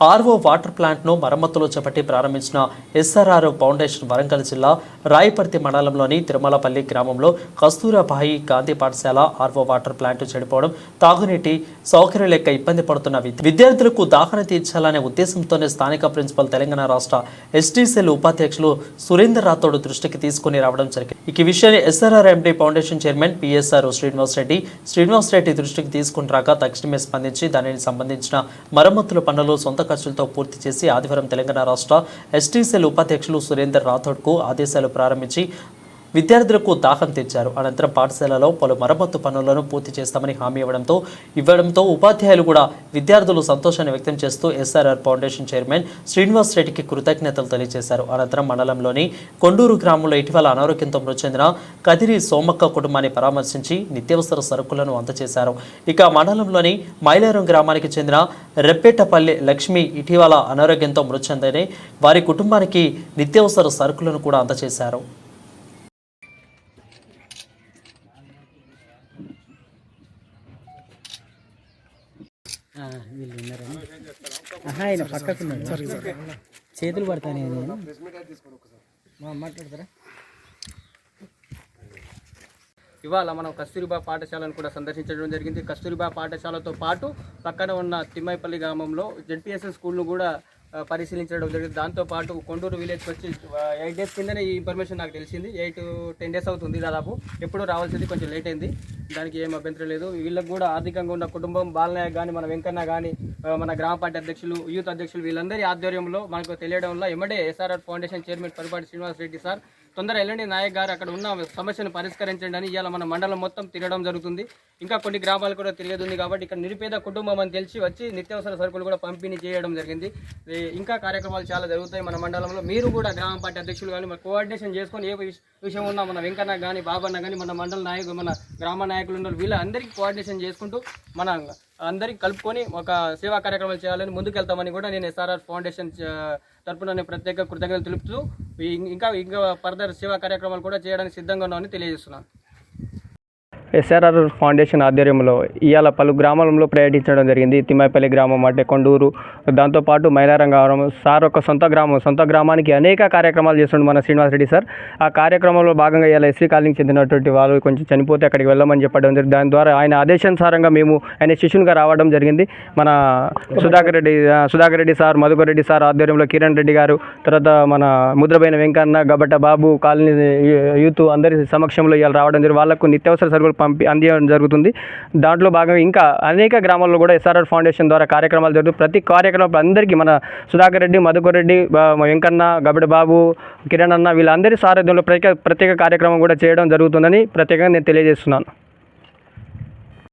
RO water ప్లాంట్ను మరమ్మతులు చేపట్టి ప్రారంభించిన ఎస్ఆర్ఆర్ ఫౌండేషన్ వరంగల్ జిల్లా రాయపర్తి మండలంలోని తిరుమలపల్లి గ్రామంలో కస్తూరాబాయి గాంధీ పాఠశాల ఆర్ఓ వాటర్ ప్లాంట్ చెడిపోవడం తాగునీటి సౌకర్యం లేక ఇబ్బంది పడుతున్న విద్య- విద్యార్థులకు దాహన తీర్చాలనే ఉద్దేశంతోనే స్థానిక ప్రిన్సిపల్ తెలంగాణ రాష్ట్ర ఎస్టీసీఎల్ ఉపాధ్యక్షులు సురేందర్ రాథోడ్ దృష్టికి తీసుకుని రావడం జరిగింది. ఈ విషయాన్ని SRR MD foundation chairman PSR Srinivas Reddy Srinivas Reddy దృష్టికి తీసుకుని రాక తక్షణమే స్పందించి దానికి సంబంధించిన మరమ్మతుల పనులు సొంత ఖర్చులతో పూర్తి చేసి ఆదివారం తెలంగాణ రాష్ట్ర ఎస్టీసీఎల్ ఉపాధ్యక్షులు సురేందర్ రాథోడ్కు ఆదేశాలు ప్రారంభించి విద్యార్థులకు దాహం తెచ్చారు. అనంతరం పాఠశాలలో పలు మరమ్మతు పనులను పూర్తి చేస్తామని హామీ ఇవ్వడంతో ఇవ్వడంతో ఉపాధ్యాయులు కూడా విద్యార్థులు సంతోషాన్ని వ్యక్తం చేస్తూ ఎస్ఆర్ఆర్ ఫౌండేషన్ చైర్మన్ శ్రీనివాస్ రెడ్డికి కృతజ్ఞతలు తెలియజేశారు. అనంతరం మండలంలోని కొండూరు గ్రామంలో ఇటీవల అనారోగ్యంతో మృతి చెందిన కదిరి సోమక్క కుటుంబాన్ని పరామర్శించి నిత్యావసర సరుకులను అందజేశారు. ఇక మండలంలోని మైలారం గ్రామానికి చెందిన రెప్పేటపల్లి లక్ష్మి ఇటీవల అనారోగ్యంతో మృతి చెందని వారి కుటుంబానికి నిత్యావసర సరుకులను కూడా అందజేశారు. వీళ్ళు ఉన్నారని ఆయన పక్కకున్నాడు చేతులు పడతానే నేను. మా- మాట్లాడతారా? ఇవాళ మనం కస్తూరిబా పాఠశాలను కూడా సందర్శించడం జరిగింది. కస్తూరిబా పాఠశాలతో పాటు పక్కన ఉన్న తిమ్మాయిపల్లి గ్రామంలో జెడ్పిఎస్ఎస్ స్కూల్ను కూడా పరిశీలించడం జరిగింది. దాంతోపాటు కొండూరు విలేజ్కి వచ్చి ఎయిట్ డేస్ కిందనే ఈ ఇన్ఫర్మేషన్ నాకు తెలిసింది. ఎయిట్ టెన్ డేస్ అవుతుంది దాదాపు. ఎప్పుడు రావాల్సింది కొంచెం లేట్ అయింది. దానికి ఏం అభ్యంతరం లేదు. వీళ్ళకి కూడా ఆర్థికంగా ఉన్న కుటుంబం బాలనాయక్ కానీ మన వెంకన్న కానీ మన గ్రామ పార్టీ అధ్యక్షులు యూత్ అధ్యక్షులు వీళ్ళందరి ఆధ్వర్యంలో మనకు తెలియడం వల్ల ఎమ్మడే ఎస్ఆర్ఆర్ ఫౌండేషన్ చైర్మన్ పరిపాటి శ్రీనివాస్ రెడ్డి సార్ తొందర ఎల్లండి నాయక్ గారు అక్కడ ఉన్న సమస్యను పరిష్కరించండి అని ఇవాళ మన మండలం మొత్తం తిరగడం జరుగుతుంది. ఇంకా కొన్ని గ్రామాలు కూడా తిరిగేది కాబట్టి ఇక్కడ నిరుపేద కుటుంబం అని తెలిసి వచ్చి నిత్యావసర సరుకులు కూడా పంపిణీ చేయడం జరిగింది. ఇంకా కార్యక్రమాలు చాలా జరుగుతాయి మన మండలంలో. మీరు కూడా గ్రామ పార్టీ అధ్యక్షులు కానీ మన కోఆర్డినేషన్ చేసుకొని ఏ విష- విషయం ఉన్నా మన వెంకన్న కానీ బాబన్న కానీ మన మండల నాయకులు మన గ్రామ నాయకులు ఉన్నారు వీళ్ళందరికీ కోఆర్డినేషన్ చేసుకుంటూ మన అందరికి కలుపుకొని ఒక సేవా కార్యక్రమాలు చేయాలని ముందుకెళ్తామని కూడా నేను ఎస్ఆర్ఆర్ ఫౌండేషన్ తరపున నేను ప్రత్యేక కృతజ్ఞతలు తెలుపుతూ ఇంకా ఇంకా ఫర్దర్ సేవా కార్యక్రమాలు కూడా చేయడానికి సిద్ధంగా ఉన్నామని తెలియజేస్తున్నాను. ఎస్ఆర్ఆర్ ఫౌండేషన్ ఆధ్వర్యంలో ఇవాళ పలు గ్రామాలలో పర్యటించడం జరిగింది. తిమ్మాయిపల్లి గ్రామం అంటే కొండూరు దాంతోపాటు మైలారం గ్రామం సార్ ఒక సొంత గ్రామం సొంత గ్రామానికి అనేక కార్యక్రమాలు చేస్తుండే మన శ్రీనివాసరెడ్డి సార్. ఆ కార్యక్రమంలో భాగంగా ఇవాళ ఎస్సీ కాలనీకి చెందినటువంటి వాళ్ళు కొంచెం చనిపోతే అక్కడికి వెళ్ళమని చెప్పడం జరిగింది. దాని ద్వారా ఆయన ఆదేశానుసారంగా మేము ఆయన శిష్యునిగా రావడం జరిగింది. మన సుధాకర్ రెడ్డి సుధాకర్ రెడ్డి సార్ మధుకర్ రెడ్డి సార్ ఆధ్వర్యంలో కిరణ్ రెడ్డి గారు తర్వాత మన ముద్రబైన వెంకన్న గబట్ట బాబు కాలనీ యూత్ అందరి సమక్షంలో ఇవాళ రావడం జరిగింది. వాళ్ళకు నిత్యావసర సరుకులు పంపి అందించడం జరుగుతుంది. దాంట్లో భాగంగా ఇంకా అనేక గ్రామాల్లో కూడా ఎస్ఆర్ఆర్ ఫౌండేషన్ ద్వారా కార్యక్రమాలు జరుగుతుంది ప్రతి కార్యక్రమం అందరికీ మన సుధాకర్ రెడ్డి మధుకర్ రెడ్డి వెంకన్న గబడి కిరణ్ అన్న వీళ్ళందరి సారథ్యంలో ప్రత్యేక ప్రత్యేక కార్యక్రమం కూడా చేయడం జరుగుతుందని ప్రత్యేకంగా నేను తెలియజేస్తున్నాను.